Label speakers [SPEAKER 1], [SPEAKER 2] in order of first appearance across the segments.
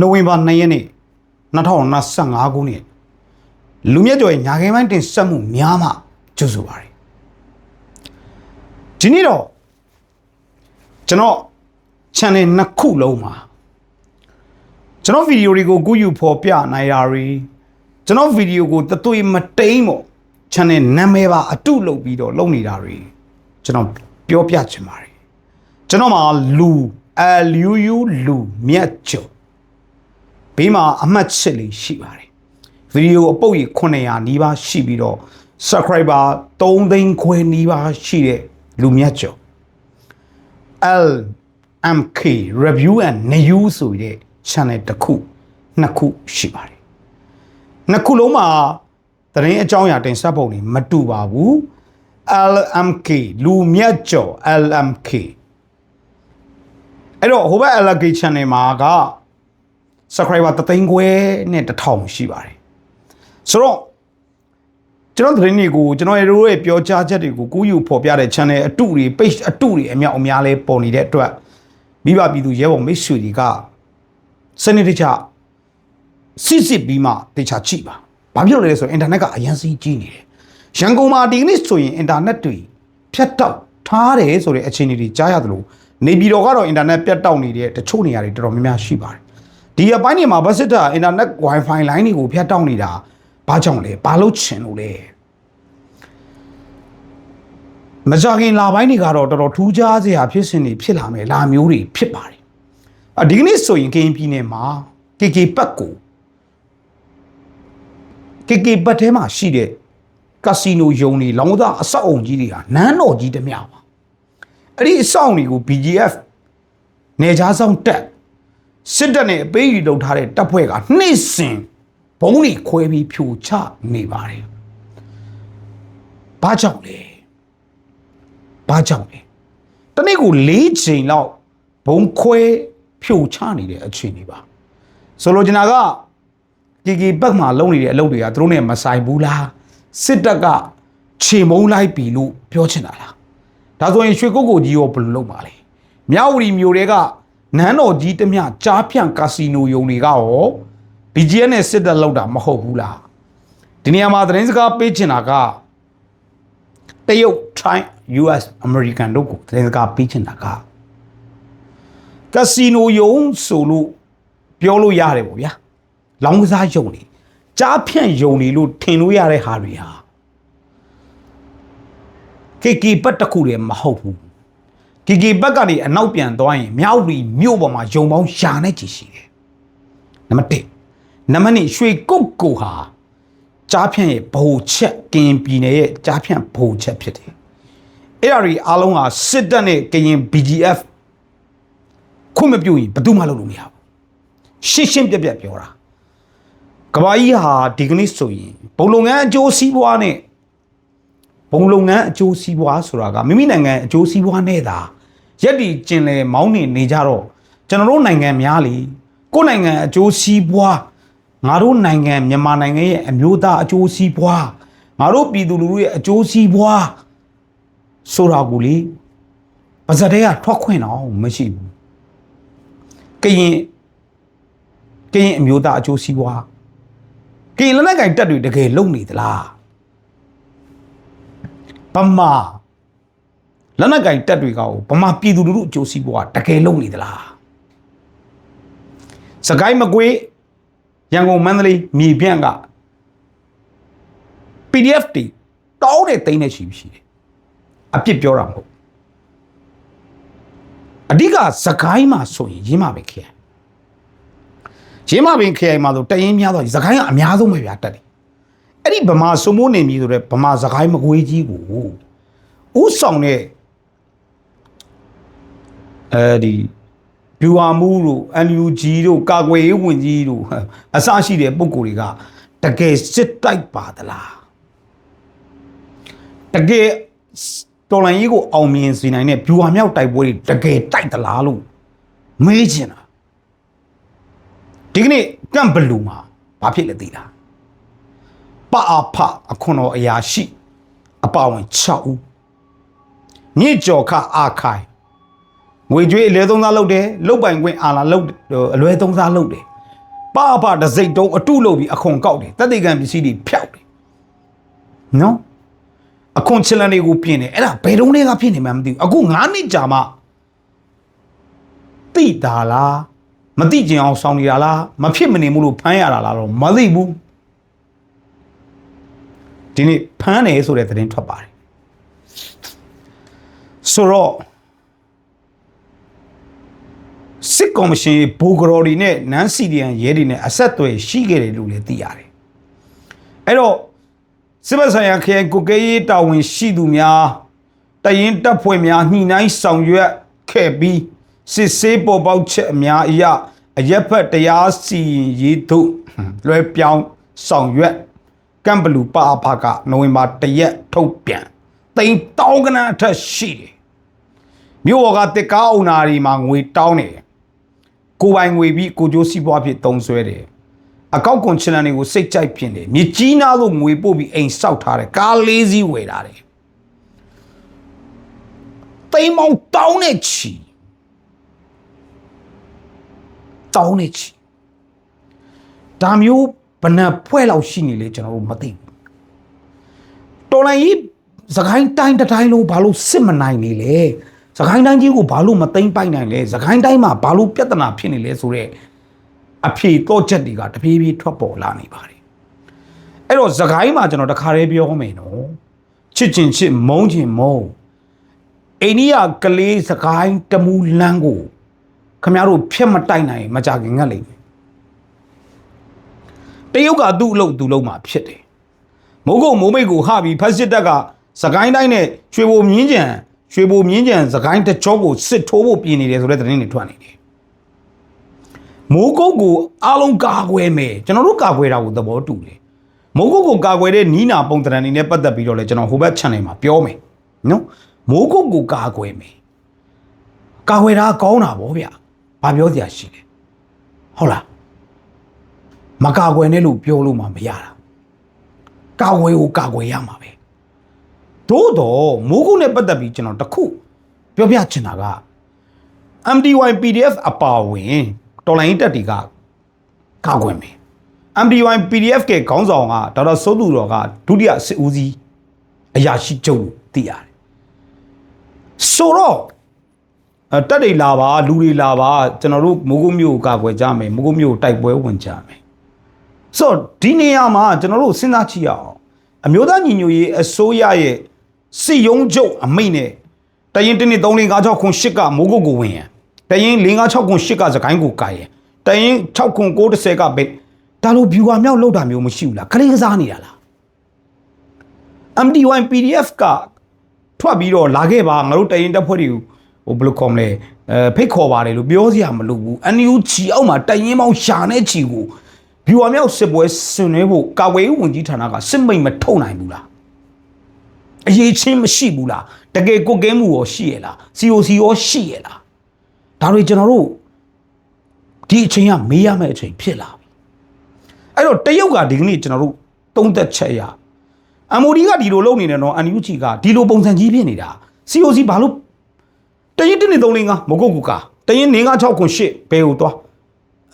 [SPEAKER 1] နိုဝင်ဘာ2ရက်နေ့2025ခုနှစ်လူမြတ်ကျော်ရဲ့ညာခိုင်ပိုင်းတင်ဆက်မှုများမှကျုပ်ဆိုပါရယ်ဒီနေ့တော့ကျွန်တော် channel နှစ်ခုလုံးမှာကျွန်တော်ဗီဒီယိုတွေကိုကူးယူဖော်ပြနိုင်တာတွေကျွန်တော်ဗီဒီယိုကိုတသွေမတိန်ပေါ့ channel နာမည်ပါအတုလုပ်ပြီးတော့လုပ်နေတာတွေကျွန်တော်ပြောပြချင်ပါတယ်ကျွန်တော်မှာလူအလူယူလူမြတ်ကျော် ဘေးမှာအမှတ်ချစ်လေးရှိပါတယ်ဗီဒီယိုအပုတ်ကြီး900နီးပါးရှိပြီးတော့ subscriber 3သိန်းခွဲနီးပါးရှိတဲ့လူမြတ်ကျော် LMK review and news ဆိုတဲ့ channel တစ်ခုနှစ်ခုရှိပါတယ်နှစ်ခုလုံးမှာသတင်းအကြောင်းအရာတင်ဆက်ပုံတွေမတူပါဘူး LMK လူမြတ်ကျော် LMK အဲ့တော့ဟိုဘက် LMK channel မှာက subscriber တသိန်းခွဲနဲ့တစ်ထောင်ရှိပါတယ်ဆိုတော့ကျွန်တော်သတင်းတွေကိုကျွန်တော်တို့ရဲ့ပြောကြားချက်တွေကိုကူးယူဖော်ပြတဲ့ channel အတုတွေ page အတုတွေအမြောက်အများလဲပေါ်နေတဲ့အတွက်မိဘပြည်သူရဲဘော်မိတ်ဆွေတွေကစနစ်တကျစစ်စစ်ပြီးမှတေချာကြည့်ပါဘာဖြစ်လို့လဲဆိုရင် internet ကအရန်စီးကြီးနေတယ်ရန်ကုန်မှာဒီကနေ့ဆိုရင် internet တွေဖြတ်တောက်ထားတယ်ဆိုတဲ့အခြေအနေတွေကြားရတယ်လို့နေပြည်တော်ကတော့ internet ပြတ်တောက်နေတဲ့တချို့နေရာတွေတော်တော်များများရှိပါတယ် ဒီအပိုင်းတွေမှာဘတ်စစ်တာ internet wifi line တွေကိုဖြတ်တောက်နေတာဘာကြောင့်လဲဘာလို့ချင်လို့လဲမကြခင်လာပိုင်းတွေကတော့တော်တော်ထူးခြားစရာဖြစ်စဉ်တွေဖြစ်လာမယ်လာမျိုးတွေဖြစ်ပါတယ်အဒီကနေ့ဆိုရင်ကရင်ပြည်နယ်မှာ KK ပတ်ကို KK ပတ်ထဲမှာရှိတဲ့ကစီနိုယုံတွေလောင်းသားအဆောက်အုံကြီးတွေကနန်းတော်ကြီးတစ်မြောက်ပါအဲ့ဒီအဆောက်အုံတွေကို BGF နေကြားဆောင်တက် စစ်တပ်နဲ့အပေးယူလုပ်ထားတဲ့တပ်ဖွဲ့ကနှိမ့်စင်ဘုံတွေခွဲပြီးဖြိုချနေပါတယ်ဘာကြောင့်လဲဘာကြောင့်လဲတနေ့ကို၄ချိန်လောက်ဘုံခွဲဖြိုချနေတဲ့အခြေအနေပါဆိုလိုချင်တာကကီကီဘက်မှာလုံနေတဲ့အလုပ်တွေကသူတို့နဲ့မဆိုင်ဘူးလားစစ်တပ်ကခြေမုံလိုက်ပြီလို့ပြောချင်တာလားဒါဆိုရင်ရွှေကုတ်ကိုကြီးရောဘယ်လိုလုပ်ပါလဲမြဝတီမျိုးတွေက နန်းတော်ကြီးတမျှကြားဖြန့်ကာစီနိုယုံတွေကရော BGN နဲ့စစ်တပ်လောက်တာမဟုတ်ဘူးလားဒီနေရာမှာသတင်းစကားပေးချင်တာကတရုတ် China US American တို့ကိုသတင်းစကားပေးချင်တာကကာစီနိုယုံဆိုလို့ပြောလို့ရတယ်ပေါ့ဗျာလောင်းကစားယုံနေကြားဖြန့်ယုံနေလို့ထင်လို့ရတဲ့ဟာတွေဟာကေကီဘတ်တစ်ခုတည်းမဟုတ်ဘူး ကေကီဘတ်ကနေအနောက်ပြန်သွားရင်မြောက်ရီမြို့ပေါ်မှာယုံပေါင်းရှာနဲ့ချီရှိတယ်နံပါတ်1နံပါတ်2ရွှေကုတ်ကိုဟာကြားဖြန့်ရဲ့ဘိုလ်ချက်ကရင်ပြည်နယ်ရဲ့ကြားဖြန့်ဘိုလ်ချက်ဖြစ်တယ်အဲ့ဒါတွေအားလုံးဟာစစ်တပ်နဲ့ကရင် BGF ခွင့်မပြုရင်ဘယ်သူမှလုပ်လို့မရဘူးရှင်းရှင်းပြပြပြောတာကဘာကြီးဟာဒီကနေ့ဆိုရင်ဘုံလုပ်ငန်းအကျိုးစီးပွားနဲ့ဘုံလုပ်ငန်းအကျိုးစီးပွားဆိုတာကမိမိနိုင်ငံအကျိုးစီးပွားနဲ့သာ ရက်ဒီကျင်လဲမောင်းနေနေကြတော့ကျွန်တော်တို့နိုင်ငံများလေကိုယ့်နိုင်ငံအကျိုးစီးပွားငါတို့နိုင်ငံမြန်မာနိုင်ငံရဲ့အမျိုးသားအကျိုးစီးပွားငါတို့ပြည်သူလူထုရဲ့အကျိုးစီးပွားဆိုတာကိုလေပါဇက်တွေကထွက်ခွင့်တော့မရှိဘူးကရင်ကရင်အမျိုးသားအကျိုးစီးပွားကင်လက်နက်ကင်တက်တွေတကယ်လုံနေသလားဗမာ လက်နက်ကင်တက်တွေကဗမာပြည်သူလူထုအကျိုးစီးပွားတကယ်လုံနေသလားစကိုင်းမကွေးရန်ကုန်မန္တလေးမြေပြန့်က PDF တွေတောင်းတဲ့တိန်းနဲ့ရှိရှိတယ်အပြစ်ပြောတာမဟုတ်အဓိကစကိုင်းမှာဆိုရင်ရင်းမပဲခေရရင်းမပင်ခရိုင်မှာဆိုတရင်များတော့သခိုင်းကအများဆုံးပဲဗျာတက်တယ်အဲ့ဒီဗမာစုံမိုးနေမည်ဆိုတဲ့ဗမာသခိုင်းမကွေးကြီးကိုဥဆောင်တဲ့ အဲဒီဗျူဟာမူးတို့ NUG တို့ကာကွယ်ရေးဝန်ကြီးတို့အစရှိတဲ့ပုံကိုယ်တွေကတကယ်စစ်တိုက်ပါသလားတကယ်တော်လိုင်းကြီးကိုအောင်မြင်စေနိုင်တဲ့ဗျူဟာမြောက်တိုက်ပွဲတွေတကယ်တိုက်သလားလို့မေးချင်တာဒီကနေ့ကမ်ဘလူမှာဘာဖြစ်လဲသိလားပအဖအခွန်တော်အရာရှိအပါဝင်6ဦးညစ်ကြော်ခအာခိုင် ငွေကြွေးအလဲသုံးစားလုပ်တယ်လုတ်ပိုင်ခွင့်အာလာလုတ်အလွဲသုံးစားလုပ်တယ်ပါပါတစိတ်တုံးအတုလုပ်ပြီးအခွန်ကောက်တယ်တက်တေကံပစ္စည်းတွေဖျောက်တယ်နော်အခွန်ချလန်တွေကိုပြင်တယ်အဲ့ဒါဘယ်တုံးတွေကဖြစ်နေမှမသိဘူးအခု9နှစ်ကြာမှတိတာလားမတိကျင်အောင်ဆောင်းနေတာလားမဖြစ်မနေမှုလို့ဖမ်းရတာလားတော့မသိဘူးဒီနေ့ဖမ်းတယ်ဆိုတဲ့သတင်းထွက်ပါတယ်ဆိုတော့ စစ်ကော်မရှင်ဘူဂရော်ဒီနဲ့နန်းစီဒီယန်ရဲတွေနဲ့အဆက်အသွယ်ရှိခဲ့တယ်လို့လည်းသိရတယ်အဲ့တော့စစ်ဘက်ဆိုင်ရာခရိုင်ကုကဲရေးတာဝန်ရှိသူများတရင်တပ်ဖွဲ့များညှိနှိုင်းဆောင်ရွက်ခဲ့ပြီးစစ်ဆေးပေါ်ပေါက်ချက်အများအရာအရက်ဖက်တရားစီရင်ရေးတို့လွှဲပြောင်းဆောင်ရွက်ကမ်ဘလူပါအဖကနိုဝင်ဘာတရက်ထုတ်ပြန်တိမ်တောင်းကနအထက်ရှိတယ်မြို့ပေါ်ကတစ်ကားအုံနာတွေမှာငွေတောင်းနေတယ် ကိုပိုင်ငွေပြီးကိုကျိုးစီးပွားဖြစ်တုံးဆွဲတယ်အကောက်ကွန်ချန်နယ်တွေကိုစိတ်ကြိုက်ဖြစ်တယ်မြကြီးနားလို့ငွေပို့ပြီးအိမ်ဆောက်ထားတယ်ကားလေးစီးဝယ်ထားတယ်တိမ်မောင်တောင်းနေချီတောင်းနေချီဒါမျိုးဘယ်နှဖွဲ့လောက်ရှိနေလဲကျွန်တော်တို့မသိဘူးတော်လိုင်းကြီးစကိုင်းတိုင်းတစ်တိုင်းလုံးဘာလို့စစ်မနိုင်နေလဲ စကိုင်းတိုင်းကြီးကိုဘာလို့မသိမ့်ပိုက်နိုင်လဲစကိုင်းတိုင်းမှာဘာလို့ပြဿနာဖြစ်နေလဲဆိုတော့အဖြေတော့ချက်တွေကတပြေးပြေးထွက်ပေါ်လာနေပါတယ်အဲ့တော့စကိုင်းမှာကျွန်တော်တခါတည်းပြောမယ်နော်ချစ်ချင်ချစ်မုန်းချင်မုန်းအိန္ဒိယကလေးစကိုင်းတမူလန်းကိုခမရတို့ဖျက်မတိုက်နိုင်မကြခင်ငတ်လိမ့်မယ်တရုတ်ကသူ့အလုပ်သူ့လုပ်မှာဖြစ်တယ်မိုးကုတ်မိုးမိတ်ကိုဟပြီးဖက်စစ်တပ်ကစကိုင်းတိုင်းနဲ့ရွှေဘိုမြင်းကြံ ရွှေဘိုမြင်းကြံစကိုင်းတကြောကိုစစ်ထိုးဖို့ပြင်နေတယ်ဆိုတဲ့သတင်းတွေထွက်နေတယ်မိုးကုတ်ကိုအားလုံးကာကွယ်မယ်ကျွန်တော်တို့ကာကွယ်တာကိုသဘောတူတယ်မိုးကုတ်ကိုကာကွယ်တဲ့နီးနာပုံတရံနေနဲ့ပတ်သက်ပြီးတော့လဲကျွန်တော်ဟိုဘက် channel မှာပြောမယ်နော်မိုးကုတ်ကိုကာကွယ်မယ်ကာကွယ်တာကောင်းတာဗောဗျဘာပြောစရာရှိလဲဟုတ်လားမကာကွယ်နဲ့လို့ပြောလို့မှမရတာကာကွယ်ကိုကာကွယ်ရမှာပဲ သို့တော့မိုးကုတ်နဲ့ပတ်သက်ပြီးကျွန်တော်တခုပြောပြချင်တာက MDY PDF အပါဝင်တော်လိုင်းတက်တီကကာကွယ်မယ် MDY PDF ကခေါင်းဆောင်ကဒေါက်တာစိုးသူတော်ကဒုတိယစစ်ဦးစီးအရာရှိချုပ်လို့သိရတယ်ဆိုတော့အတက်တွေလာပါလူတွေလာပါကျွန်တော်တို့မိုးကုတ်မြို့ကိုကာကွယ်ကြမယ်မိုးကုတ်မြို့ကိုတိုက်ပွဲဝင်ကြမယ်ဆိုတော့ဒီနေရာမှာကျွန်တော်တို့စဉ်းစားကြည့်ရအောင်အမျိုးသားညီညွတ်ရေးအစိုးရရဲ့ စစ်ရုံးချုပ်အမိန့်နဲ့တရင်1 2 3 4 5 6ခု8ကမိုးကုတ်ကိုဝင်ရန်တရင်4 5 6ခု8ကစကိုင်းကိုကာရန်တရင်6ခု9 10ကပဲဒါလို viewer မြောက်လောက်တာမျိုးမရှိဘူးလားခလေးကစားနေတာလား MD1 PDF ကထွက်ပြီးတော့လာခဲ့ပါငါတို့တရင်တက်ဖွဲ့တွေကိုဟိုဘယ်လိုခေါ်မလဲအဲဖိတ်ခေါ်ပါတယ်လို့ပြောစရာမလိုဘူး NU ချီအောက်မှာတရင်ပေါင်းရှာနေချီကို viewer မြောက်စစ်ပွဲဆင်နွှဲဖို့ကာဝေးဝန်ကြီးဌာနကစစ်မိတ်မထုတ်နိုင်ဘူးလား အရေးချင်းမရှိဘူးလားတကယ်ကိုကဲမှုရောရှိရလား COC ရောရှိရလားဒါတွေကျွန်တော်တို့ဒီအချိန်ကမေးရမယ့်အချိန်ဖြစ်လာပြီအဲ့တော့တရုတ်ကဒီကနေ့ကျွန်တော်တို့သုံးသက်ချက်ရ MOD ကဒီလိုလုပ်နေတယ်နော် NUG ကဒီလိုပုံစံကြီးဖြစ်နေတာ COC ဘာလို့တရင်1 2 3 4 5မကုတ်ကူကတရင်9 6 6 8ဘယ်ကိုသွား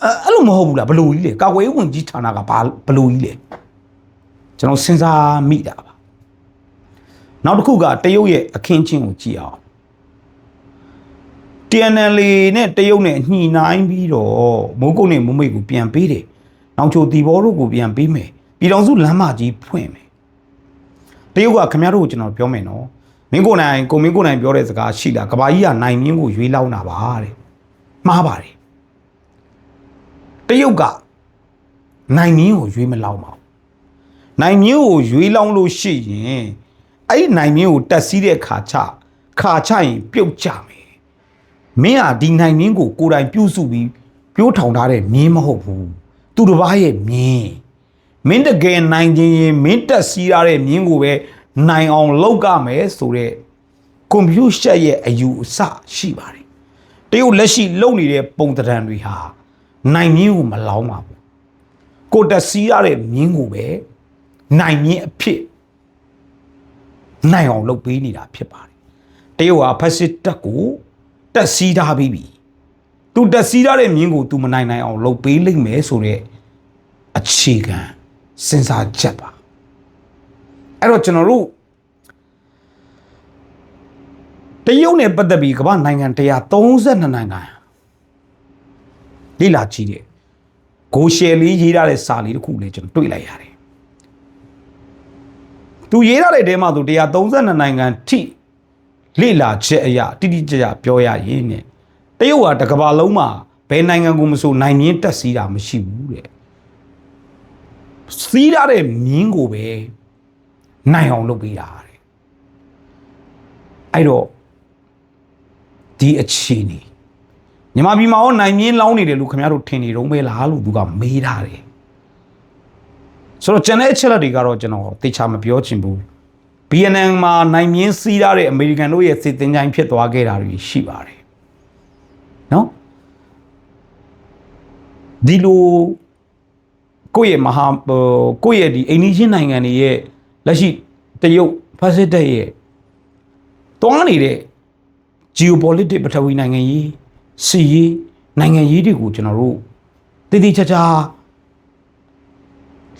[SPEAKER 1] အဲအဲ့လိုမဟုတ်ဘူးလားဘလို့ကြီးလေကာကွယ်ရေးဝန်ကြီးဌာနကဘာဘလို့ကြီးလေကျွန်တော်စဉ်းစားမိတာပါ နောက်တစ်ခုကတရုတ်ရဲ့အခင်းချင်းကိုကြည့်အောင် TNL နဲ့တရုတ်နဲ့ညှိနှိုင်းပြီးတော့မိုးကုတ်နဲ့မိုးမိတ်ကိုပြန်ပေးတယ်။နောင်ချိုတီဘောတို့ကိုပြန်ပေးမယ်။ပြည်တော်စုလမ်းမကြီးဖွင့်မယ်။တရုတ်ကခင်ဗျားတို့ကိုကျွန်တော်ပြောမယ်နော်။မင်းကိုနိုင်ကိုမင်းကိုနိုင်ပြောတဲ့စကားရှိလား။ကဘာကြီးကနိုင်မြင်းကိုရွေးလောက်တာပါတဲ့။မှားပါတယ်။တရုတ်ကနိုင်မြင်းကိုရွေးမလောက်ပါဘူး။နိုင်မြင်းကိုရွေးလောင်းလို့ရှိရင် အဲ့ဒီနိုင်မြင်းကိုတက်စီးတဲ့ခါချခါချရင်ပြုတ်ကြမယ်။မင်းဟာဒီနိုင်မြင်းကိုကိုယ်တိုင်ပြုစုပြီးပြိုးထောင်ထားတဲ့မြင်းမဟုတ်ဘူး။သူတစ်ပါးရဲ့မြင်းမင်းတကယ်နိုင်ခြင်းရင်မင်းတက်စီးရတဲ့မြင်းကိုပဲနိုင်အောင်လောက်ကမယ်ဆိုတဲ့ကွန်ပျူတာရဲ့အယူအဆရှိပါတယ်။တရုတ်လက်ရှိလုပ်နေတဲ့ပုံသဏ္ဍာန်တွေဟာနိုင်မြင်းကိုမလောင်းပါဘူး။ကိုတက်စီးရတဲ့မြင်းကိုပဲနိုင်မြင်းအဖြစ် နိုင်အောင်လုပ်ပေးနေတာဖြစ်ပါတယ်တရုတ်ဟာဖက်စစ်တပ်ကိုတက်စီးထားပြီးပြီသူတက်စီးထားတဲ့မြင်းကို तू မနိုင်နိုင်အောင်လုပ်ပေးလိမ့်မယ်ဆိုတော့အခြေခံစဉ်းစားချက်ပါအဲ့တော့ကျွန်တော်တို့တရုတ်နဲ့ပတ်သက်ပြီးကမ္ဘာနိုင်ငံ132နိုင်ငံလိလာကြည့်တယ်ဂိုရှယ်လေးရေးထားတဲ့စာလေးတစ်ခုလေးကျွန်တော်တွေ့လိုက်ရတယ် သူရေးထားတဲ့တဲမှာသူ132နိုင်ငံထိလိလာချက်အရာတိတိကျကျပြောရရင် ਨੇ တရုတ်ကတစ်ကမ္ဘာလုံးမှာဘယ်နိုင်ငံကိုမဆိုနိုင်မြင့်တက်စီးတာမရှိဘူးတဲ့စီးရတဲ့မြင်းကိုပဲနိုင်အောင်လုပ်ပေးတာတဲ့အဲ့တော့ဒီအခြေအနေညီမပြည်မှာရောနိုင်မြင့်လောင်းနေတယ်လို့ခင်ဗျားတို့ထင်နေတော့မဲလားလို့သူကမေးထားတယ် ဆိုတော့ကျွန်တဲ့အချက်လက်တွေကတော့ကျွန်တော်တေချာမပြောချင်ဘူး BNN မှာနိုင်မြင့်စီးရတဲ့အမေရိကန်တို့ရဲ့စစ်တင်ချိုင်းဖြစ်သွားခဲ့တာတွေရှိပါတယ်နော်ဒီလိုကိုယ့်ရဲ့မဟာဟိုကိုယ့်ရဲ့ဒီအိန္ဒိယနိုင်ငံတွေရဲ့လက်ရှိတရုတ်ဖက်စစ်တပ်ရဲ့တွားနေတဲ့ geopolitics ပထဝီနိုင်ငံရေးစီရေးနိုင်ငံရေးတွေကိုကျွန်တော်တို့တည်တည်ချာချာ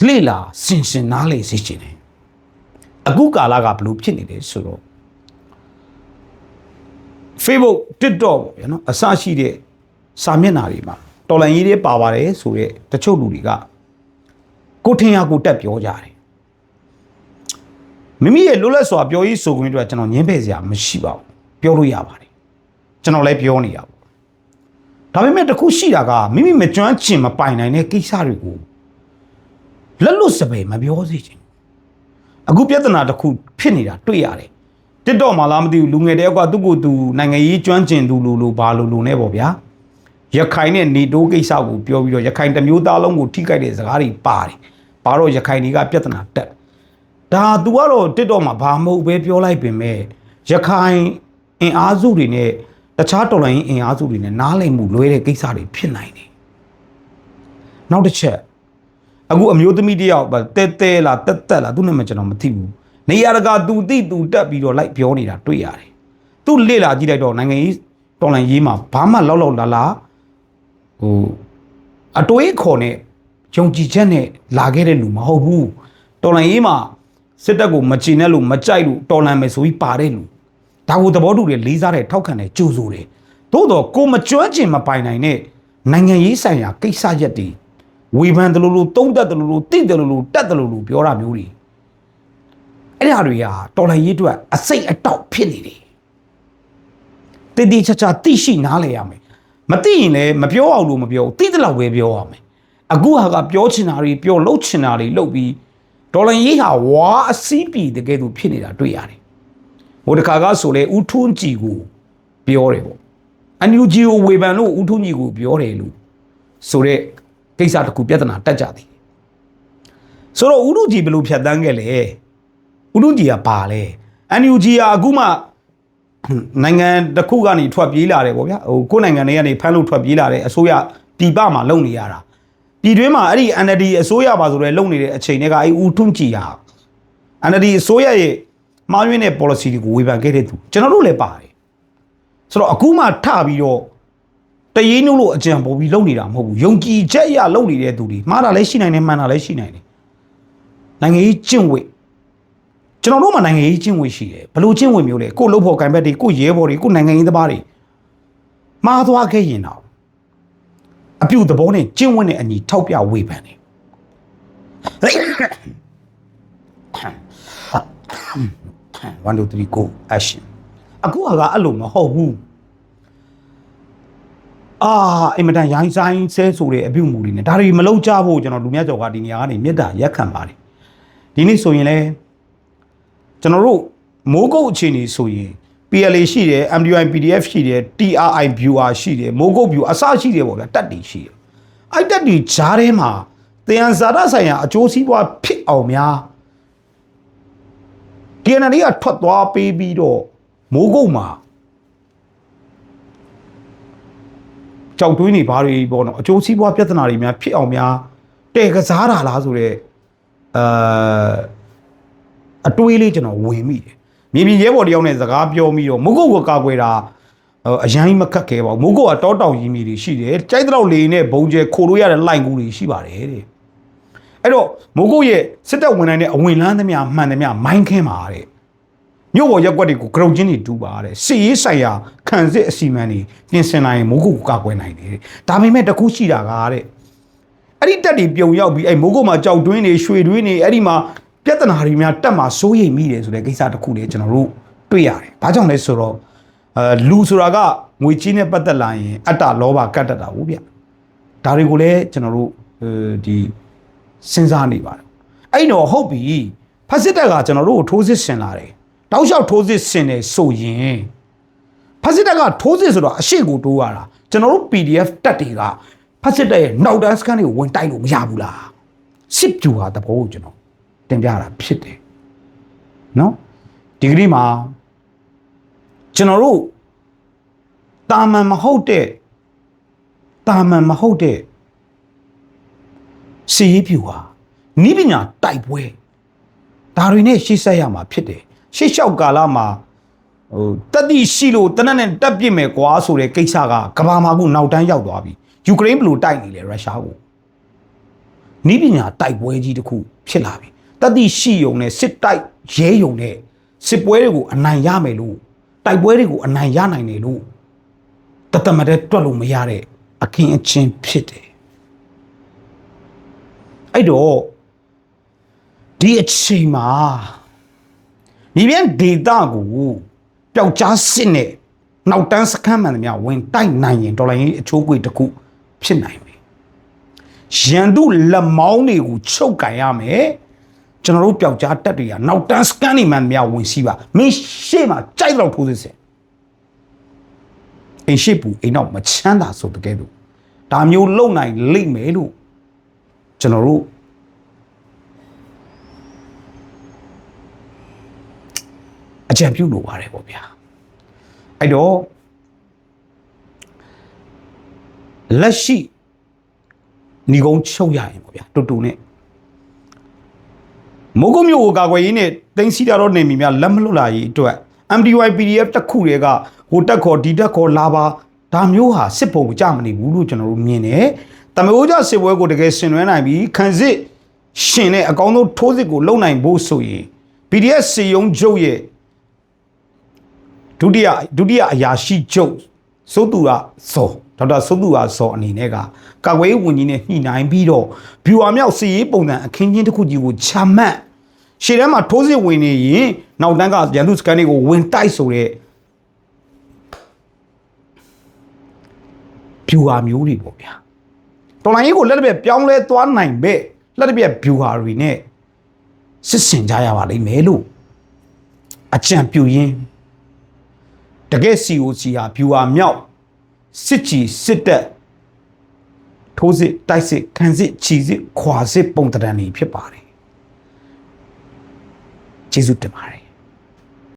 [SPEAKER 1] လေ့လာစင်စင်နားလေစေချင်တယ်အခုကာလကဘလို့ဖြစ်နေတယ်ဆိုတော့ Facebook TikTok ပေါ့ဗျာနော်အစရှိတဲ့စာမျက်နှာတွေမှာတော်လန်ရေးတွေပါပါတယ်ဆိုတဲ့တချို့လူတွေကကိုထင်ရကိုတက်ပြောကြတယ်မိမိရဲ့လွတ်လပ်စွာပြောရေးဆိုခွင့်အတွက်ကျွန်တော်ညင်းဖယ်စရာမရှိပါဘူးပြောလို့ရပါတယ်ကျွန်တော်လည်းပြောနေရပါဒါပေမဲ့တခုရှိတာကမိမိမကျွမ်းကျင်မပိုင်နိုင်တဲ့ကိစ္စတွေကို လက်လွတ်စပယ်မပြောစေချင်အခုပြဿနာတစ်ခုဖြစ်နေတာတွေ့ရတယ်တစ်တော့မှလားမသိဘူးလူငယ်တယောက်ကသူ့ကိုယ်သူနိုင်ငံရေးကျွမ်းကျင်သူလူလူဘာလူလူနဲ့ပေါ့ဗျာရခိုင်နဲ့နေတိုးကိစ္စကိုပြောပြီးတော့ရခိုင်တစ်မျိုးသားလုံးကိုထိခိုက်တဲ့စကားတွေပါတယ်ဘာတော့ရခိုင်တွေကပြဿနာတက်ဒါ तू ကတော့တစ်တော့မှဘာမဟုတ်ပဲပြောလိုက်ပင်မဲ့ရခိုင်အင်အားစုတွေနဲ့တခြားတော်လိုင်းအင်အားစုတွေနဲ့နားလည်မှုလွဲတဲ့ကိစ္စတွေဖြစ်နိုင်တယ်နောက်တစ်ချက် အခုအမျိုးသမီးတယောက်တဲတဲလားတက်တက်လားသူနဲ့မှကျွန်တော်မသိဘူးနေရာတကာသူတိသူတက်ပြီးတော့လိုက်ပြောနေတာတွေ့ရတယ်သူလေ့လာကြည့်လိုက်တော့နိုင်ငံရေးတော်လိုင်းရေးမှာဘာမှလောက်လောက်လာလာဟိုအတွေးခေါ်နဲ့ယုံကြည်ချက်နဲ့လာခဲ့တဲ့လူမဟုတ်ဘူးတော်လိုင်းရေးမှာစစ်တပ်ကိုမချင်တဲ့လူမကြိုက်လို့တော်လန်မယ်ဆိုပြီးပါတဲ့လူဒါကိုသဘောတူတယ်လေးစားတယ်ထောက်ခံတယ်ကြိုးဆိုတယ်သို့တော့ကိုမကျွမ်းကျင်မပိုင်နိုင်တဲ့နိုင်ငံရေးဆိုင်ရာကိစ္စရက်တွေ ဝေဖန်တယ်လို့လို့တုံးတက်တယ်လို့လို့တိတယ်လို့လို့တက်တယ်လို့လို့ပြောတာမျိုးတွေအဲ့ဒါတွေကတော်လှန်ရေးအတွက်အစိတ်အတောက်ဖြစ်နေတယ်တည်တည်ချာချာသိရှိနားလည်ရမယ်မသိရင်လည်းမပြောအောင်လို့မပြောသိတဲ့လောက်ပဲပြောရမယ်အခုဟာကပြောချင်တာတွေပြောလှုပ်ချင်တာတွေလှုပ်ပြီးဒေါ်လာရေးဟာဝါအစီးပြီတကယ်လို့ဖြစ်နေတာတွေ့ရတယ်ဟိုတခါကဆိုလေဥထုံးကြည်ကိုပြောတယ်ပေါ့အန်ယူဂျီကိုဝေဖန်လို့ဥထုံးကြည်ကိုပြောတယ်လို့ဆိုတဲ့ ကိစ္စတစ်ခုပြဿနာတက်ကြသည်ဆိုတော့ဥထုကြည်ဘယ်လိုဖြတ်တန်းခဲ့လဲဥထုကြည်ကပါလဲအန်ယူဂျီကအခုမှနိုင်ငံတစ်ခုကနေထွက်ပြေးလာတယ်ပေါ့ဗျာဟိုကိုယ်နိုင်ငံတွေကနေဖမ်းလို့ထွက်ပြေးလာတယ်အစိုးရပြည်ပမှာလုံနေရတာပြည်တွင်းမှာအဲ့ဒီ NLD အစိုးရပါဆိုတော့လုံနေတဲ့အချိန်တွေကအဲ့ဥထုံကြည်ဟာ NLD အစိုးရရဲ့မှားယွင်းတဲ့ policy တွေကိုဝေဖန်ခဲ့တဲ့သူကျွန်တော်တို့လည်းပါတယ်ဆိုတော့အခုမှထပြီးတော့ တရေနှုတ်လို့အကြံပေါ်ပြီးလုပ်နေတာမဟုတ်ဘူးယုံကြည်ချက်အရလုပ်နေတဲ့သူတွေမှားတာလည်းရှိနိုင်တယ်မှန်တာလည်းရှိနိုင်တယ်နိုင်ငံရေးကျင့်ဝတ်ကျွန်တော်တို့မှာနိုင်ငံရေးကျင့်ဝတ်ရှိတယ်ဘလို့ကျင့်ဝတ်မျိုးလဲကို့လုပ်ဖို့ကံဘက်တွေကို့ရဲဘော်တွေကို့နိုင်ငံရေးသမားတွေမှားသွားခဲ့ရင်တော့အပြုတ်သဘောနဲ့ကျင့်ဝတ်နဲ့အညီထောက်ပြဝေဖန်တယ်1 2 3 go action အခုကအဲ့လိုမဟုတ်ဘူး အာအင်မတန်ရိုင်းဆိုင်ဆဲဆိုတဲ့အပြုတ်မူတွေနဲ့ဒါတွေမလုံးကြဖို့ကျွန်တော်လူမြတ်ကျော်ကဒီနေရာကနေမေတ္တာရက်ခံပါတယ်ဒီနေ့ဆိုရင်လဲကျွန်တော်တို့မိုးကုတ်အခြေအနေဆိုရင် PLA ရှိတယ် MDI PDF ရှိတယ် TRI viewer ရှိတယ်မိုးကုတ် view အစရှိတယ်ပေါ့ဗျာတက်တီရှိတယ်အဲ့တက်တီဂျားထဲမှာတရားဇာတာဆိုင်ရာအကျိုးစီးပွားဖြစ်အောင်များ DNA ကထွက်သွားပေးပြီးတော့မိုးကုတ်မှာ ကြောက်တွေးနေဘာတွေပေါ့နော်အကျိုးစီးပွားပြဿနာတွေများဖြစ်အောင်များတဲ့ကစားတာလားဆိုတော့အာအတွေးလေးကျွန်တော်ဝင်မိတယ်မြေပြင်ရဲဘော်တယောက်နဲ့စကားပြောပြီးတော့မိုးကုတ်ကိုကာကွယ်တာအရန်မခက်ခဲပါဘူးမိုးကုတ်ကတောတောင်ကြီးမြေတွေရှိတယ်ကြိုက်တော့လေနဲ့ဘုံကျဲခိုလို့ရတဲ့လိုင်ကူတွေရှိပါတယ်တဲ့အဲ့တော့မိုးကုတ်ရဲ့စစ်တပ်ဝင်နိုင်တဲ့အဝင်လန်းသမျှမှန်သမျှမိုင်းခင်းပါတဲ့ မြို့ပေါ်ရက်ကွက်တွေကိုကရုတ်ချင်းတွေတူပါတဲ့စီရေးဆိုင်ရာခံစစ်အစီအမံတွေပြင်ဆင်နိုင်ရင်မိုးကုတ်ကိုကာကွယ်နိုင်တယ်တဲ့ဒါပေမဲ့တခုရှိတာကတဲ့အဲ့ဒီတက်တွေပြုံရောက်ပြီးအဲ့မိုးကုတ်မှာကြောက်တွင်းတွေရွှေတွင်းတွေအဲ့ဒီမှာပြဿနာတွေများတက်မှာစိုးရိမ်မိတယ်ဆိုတဲ့ကိစ္စတစ်ခုလေးကျွန်တော်တို့တွေ့ရတယ်ဘာကြောင့်လဲဆိုတော့အဲလူဆိုတာကငွေကြီးနဲ့ပတ်သက်လာရင်အတ္တလောဘကတ်တတ်တာဟုတ်ဗျဒါတွေကိုလည်းကျွန်တော်တို့အဲဒီစဉ်းစားနေပါတယ်အဲ့တော့ဟုတ်ပြီဖက်စစ်တက်ကကျွန်တော်တို့ကိုထိုးစစ်ဆင်လာတယ် တောက်လျှောက်ထိုးစစ်ဆင်တယ်ဆိုရင်ဖက်စစ်တက်ကထိုးစစ်ဆိုတော့အရှိကိုတိုးရတာကျွန်တော်တို့ PDF တက်တွေကဖက်စစ်တက်ရဲ့နောက်တန်းစကန်တွေကိုဝင်တိုက်လို့မရဘူးလားစစ်ပြူဟာတဘောကိုကျွန်တော်တင်ပြတာဖြစ်တယ်နော်ဒီကနေ့မှာကျွန်တော်တို့တာမန်မဟုတ်တဲ့တာမန်မဟုတ်တဲ့စီရေးပြူဟာနိပညာတိုက်ပွဲဒါတွေနဲ့ရှေ့ဆက်ရမှာဖြစ်တယ် ရှေ့လျှောက်ကာလမှာဟိုတက်တိရှိလို့တနက်နဲ့တက်ပြစ်မယ်ကွာဆိုတဲ့ကိစ္စကကဘာမှာခုနောက်တန်းရောက်သွားပြီယူကရိန်းဘယ်လိုတိုက်နေလဲရုရှားကိုနိပညာတိုက်ပွဲကြီးတစ်ခုဖြစ်လာပြီတက်တိရှိယုံနဲ့စစ်တိုက်ရဲယုံနဲ့စစ်ပွဲတွေကိုအနိုင်ရမယ်လို့တိုက်ပွဲတွေကိုအနိုင်ရနိုင်တယ်လို့တတမတဲ့တွက်လို့မရတဲ့အခင်းအချင်းဖြစ်တယ်အဲ့တော့ဒီအချိန်မှာ ဒီပြန်ဒေတာကိုပျောက်ကြားစစ်နဲ့နောက်တန်းစခန်းမှန်သမျှဝင်တိုက်နိုင်ရင်ဒေါ်လာရင်းအချိုးကွေတစ်ခုဖြစ်နိုင်ပြီရန်သူလက်မောင်းတွေကိုချုပ်ကန်ရမယ်ကျွန်တော်တို့ပျောက်ကြားတက်တွေကနောက်တန်းစကန်နေမှန်သမျှဝင်စီးပါမင်းရှေ့မှာကြိုက်တော့ထိုးစစ်စစ်အိမ်ရှိပူအိမ်တော့မချမ်းသာဆိုတကယ်လို့ဒါမျိုးလုံနိုင်လိမ့်မယ်လို့ကျွန်တော်တို့ အကြံပြုလိုပါတယ်ပေါ့ဗျာအဲ့တော့လက်ရှိညီကုန်းချုပ်ရရင်ပေါ့ဗျာတူတူနဲ့မိုးကုတ်မြို့ကိုကာကွယ်ရေးနဲ့တင်းစီတာတော့နေမိများလက်မလွတ်လာရေးအတွက် MDY PDF တစ်ခုတည်းကဟိုတက်ခေါ်ဒီတက်ခေါ်လာပါဒါမျိုးဟာစစ်ပုံကြမနေဘူးလို့ကျွန်တော်တို့မြင်တယ်။တမအိုးကြစစ်ပွဲကိုတကယ်ဆင်နွှဲနိုင်ပြီးခံစစ်ရှင်တဲ့အကောင်းဆုံးထိုးစစ်ကိုလုံနိုင်ဖို့ဆိုရင် PDF စီယုံချုပ်ရဲ့ ဒုတိယဒုတိယအရာရှိချုပ်စိုးသူကစောဒေါက်တာစိုးသူကစောအနေနဲ့ကကာကွယ်ရေးဝန်ကြီးနဲ့ညှိနှိုင်းပြီးတော့ဗျူဟာမြောက်စီရေးပုံစံအခင်းချင်းတစ်ခုကြီးကိုချမှတ်ရှေ့ထဲမှာထိုးစစ်ဝင်နေရင်နောက်တန်းကရန်သူစကန်တွေကိုဝင်တိုက်ဆိုတဲ့ဗျူဟာမျိုးတွေပေါ့ဗျာတော်လိုင်းကြီးကိုလက်တစ်ပြက်ပြောင်းလဲသွားနိုင်ပဲလက်တစ်ပြက်ဗျူဟာတွေနဲ့စစ်ဆင်ကြရပါလိမ့်မယ်လို့အကြံပြုရင်း တကယ် COC ဟာဗျူဟာမြောက်စစ်ချီစစ်တက်ထိုးစစ်တိုက်စစ်ခံစစ်ချီစစ်ခွာစစ်ပုံတံတန်တွေဖြစ်ပါတယ်ကျေးဇူးတင်ပါတယ်